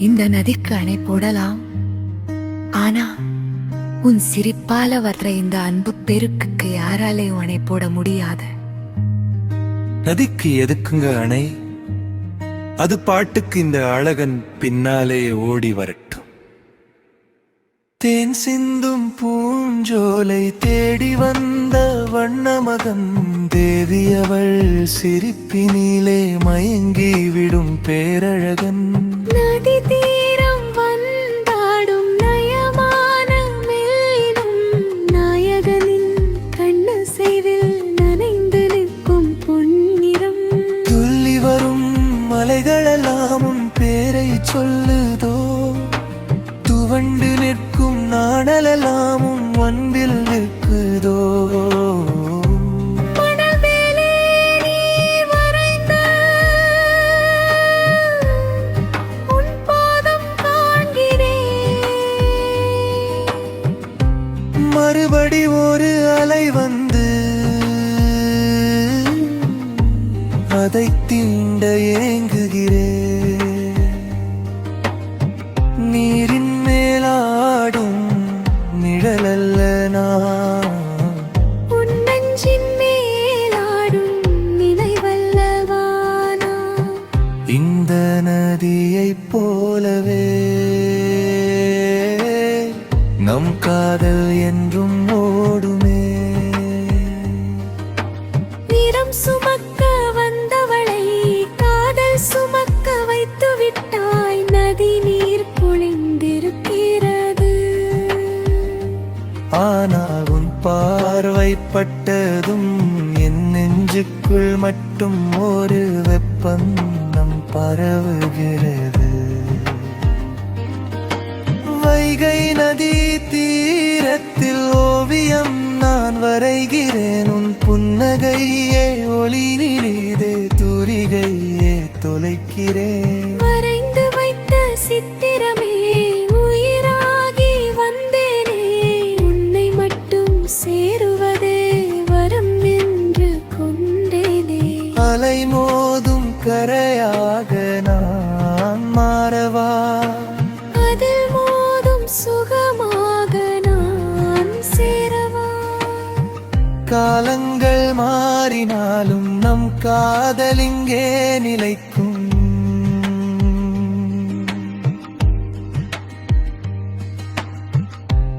இந்த நதிக்கு அணை போடலாம். ஆனா உன் சிரிப்பால வர்ற இந்த அன்பு பெருக்குக்கு யாராலையும் அணை போட முடியாது. நதிக்கு எதுக்குங்க அணை? அது பாட்டுக்கு இந்த அழகன் பின்னாலே ஓடி வரட்டும். தேன் சிந்தும் பூஞ்சோலை தேடி வந்த வண்ணமகன் தேவியவள் சிரிப்பினிலே மயங்கி விடும் பேரழகன். நதி மறுபடி ஒரு அலை வந்து அதை தீண்ட ஏங்குகிறேன் நீரின் மேலாடும் நிழலல்ல நான். இந்த நதியைப் போலவே நம் காதல் என்றும் ஆனால் உன் பார்வைப்பட்டதும் என் நெஞ்சுக்குள் மட்டும் ஒரு வெப்பம் நம் பரவுகிறது. வைகை நதி தீரத்தில் ஓவியம் நான் வரைகிறேன். உன் புன்னகையே ஒளி நிலிதே தூரிகையே தொலைக்கிறேன். வரைந்து வைத்த சித்திரமே கரையாக நான் மாறவா? அதில் மோதும் சுகமாக நான் சேரவா? காலங்கள் மாறினாலும் நம் காதலிங்கே நிலைக்கும்.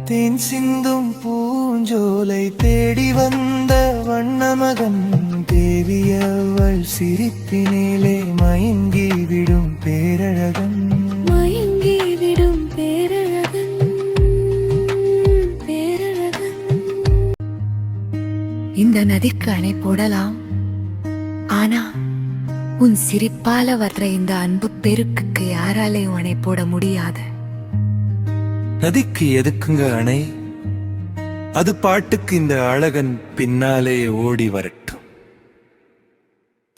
தேன் சிந்தும் பூஞ்சோலை தேடி வந்த வண்ணமகன் தேவியவள் சிரிப்பினிலே மயங்கி விடும் பேரழகன். மயங்கி விடும் பேரழகன் பேரழகன். இந்த நதிக்கு அணை போடலாம். ஆனா உன் சிரிப்பால வர்ற இந்த அன்பு பெருக்குக்கு யாராலையும் அணை போட முடியாது. நதிக்கு எதுக்குங்க அணை? அது பாட்டுக்கு இந்த அழகன் பின்னாலே ஓடி வரட்டும்.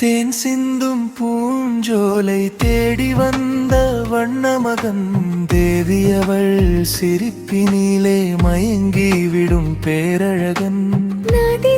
தேன் சிந்தும் பூஞ்சோலை தேடி வந்த வண்ணமகன் தேவி அவள் சிரிப்பினிலே மயங்கி விடும் பேரழகன். நதி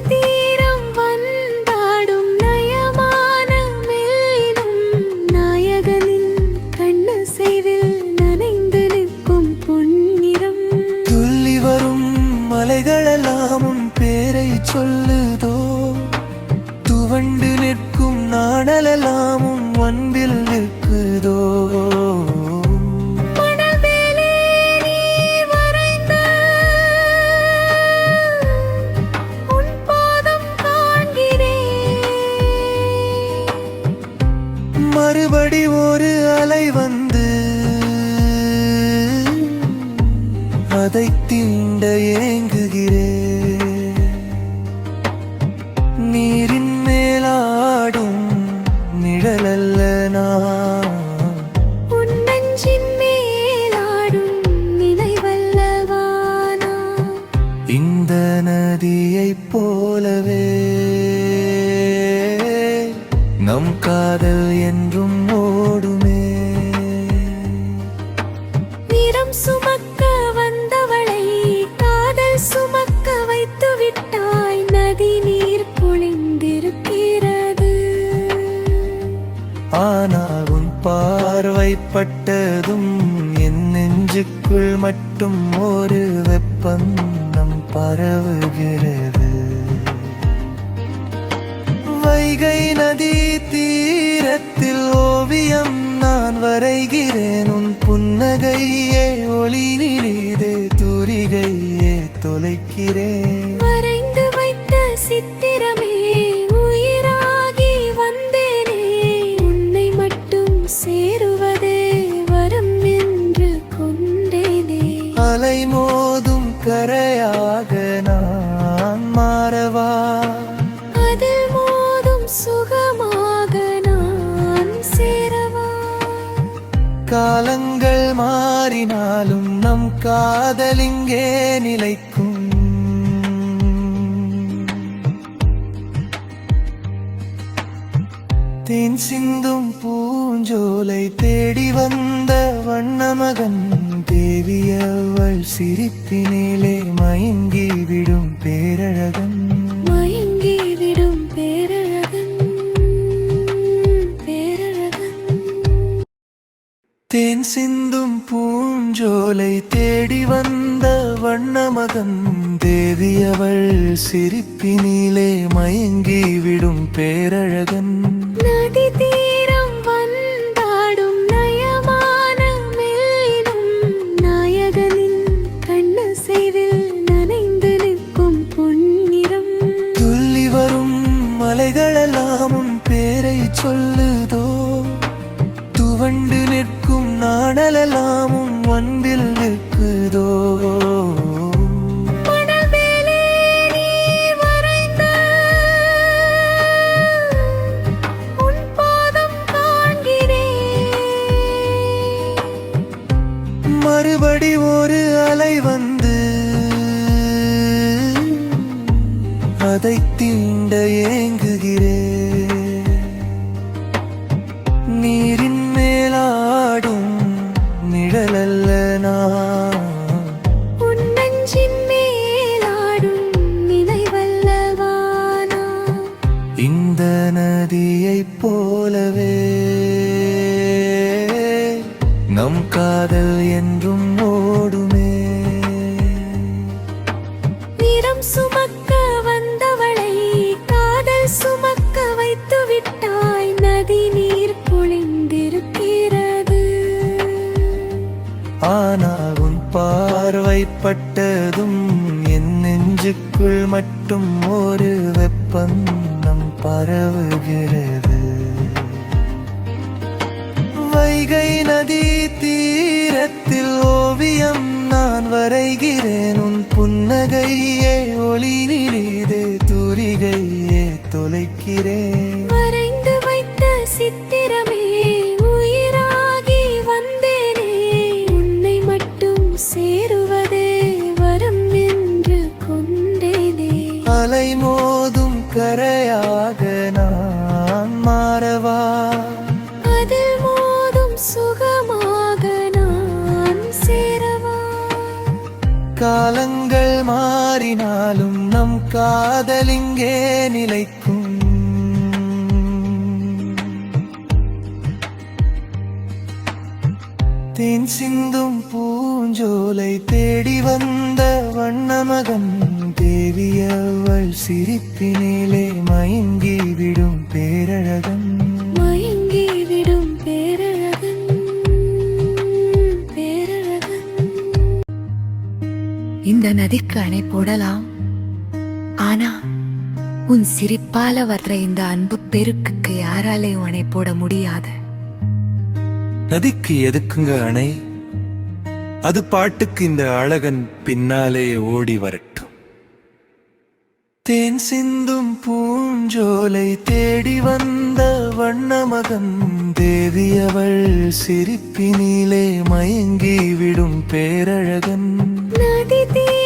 போலவே. நம் காதல் என்றும் ஓடுமே. வீரம் சுமக்க வந்தவளை காதல் சுமக்க வைத்து விட்டாய் நதி நீர் பொழிந்திருக்கிறது. ஆனால் உன் பார்வைப்பட்டதும் நெஞ்சுக்குள் மட்டும் ஒரு வெப்பந்தம் பரவுகிறது. வைகை நதி தீரத்தில் ஓவியம் நான் வரைகிறேன். உன் புன்னகையே ஒளி நிலிதே தூரிகையே தொலைக்கிறேன். வரைந்து வைத்த சித்திரமே காலங்கள் மாறினாலும் நம் காதலிங்கே நிலைக்கும். தேன் சிந்தும் பூஞ்சோலை தேடி வந்த வண்ணமகன் தேவியவள் சிரிப்பினிலே மயங்கி விடும் பேரழகன். தேவியவள் நினைவல்லவானா இந்த நதியைப் போலவே பார்வைப்பட்டதும் என் நெஞ்சுக்குள் மட்டும் ஒரு வெப்பம் நம் பரவுகிறது. வைகை நதி தீரத்தில் ஓவியம் நான் வரைகிறேன். உன் புன்னகையே ஒளி நிலிதே தூரிகையே தொலைக்கிறேன். வரைந்து வைத்த சித்திரமே சுகமாக நான் சேரவா? காலங்கள் மாறினாலும் நம் காதலிங்கே நிலைக்கும். தேன் சிந்தும் பூஞ்சோலை தேடி வந்த வண்ணமகன் தேவியவள் சிரிப்பினிலே மயங்கி நதிக்கு அணை போடலாம். ஆனா உன் சிரிப்பால வர்ற இந்த அன்பு பெருக்குக்கு யாராலையும் அணை போட முடியாது. நதிக்கு எதுக்குங்க அணை? அது பாட்டுக்கு இந்த அழகன் பின்னாலே ஓடி வரட்டும். தேன் சிந்தும் பூஞ்சோலை தேடி வந்த வண்ணமகன் தேவியவள் சிரிப்பினிலே மயங்கி விடும் பேரழகன். நதி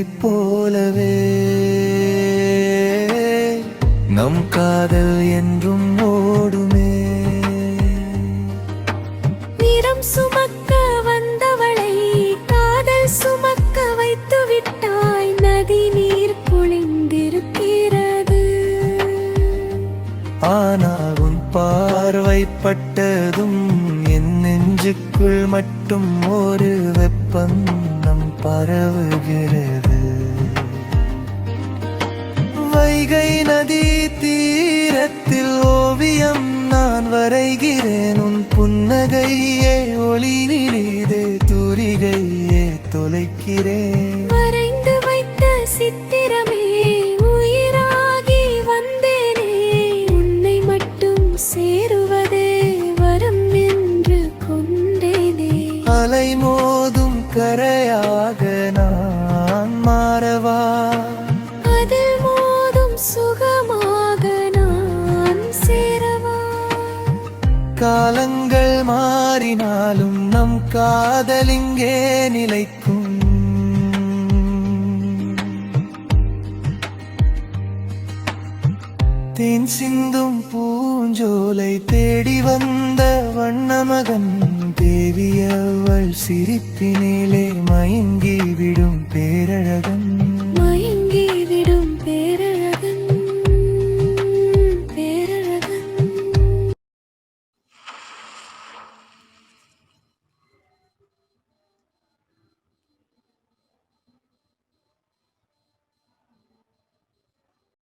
நதியைப் போலவே. நம் காதல் என்றும் ஓடுமே. வீரம் சுமக்க வந்தவளை காதல் சுமக்க வைத்து விட்டாய் நதி நீர் பொழிந்திருக்கிறது. ஆனால் உன் பார்வைப்பட்டதும் என் நெஞ்சுக்குள் மட்டும் ஒரு வெப்பந்தம் பரவுகிறது. வைகை நதி தீரத்தில் ஓவியம் நான் வரைகிறேன். உன் புன்னகையே ஒளி நிலிதே தூரிகையே தொலைக்கிறேன். காலங்கள் மாறினாலும் நம் காதலிங்கே நிலைக்கும். தேன் சிந்தும் பூஞ்சோலை தேடி வந்த வண்ணமகன் தேவியவள் சிரிப்பினிலே மயங்கி விடும்.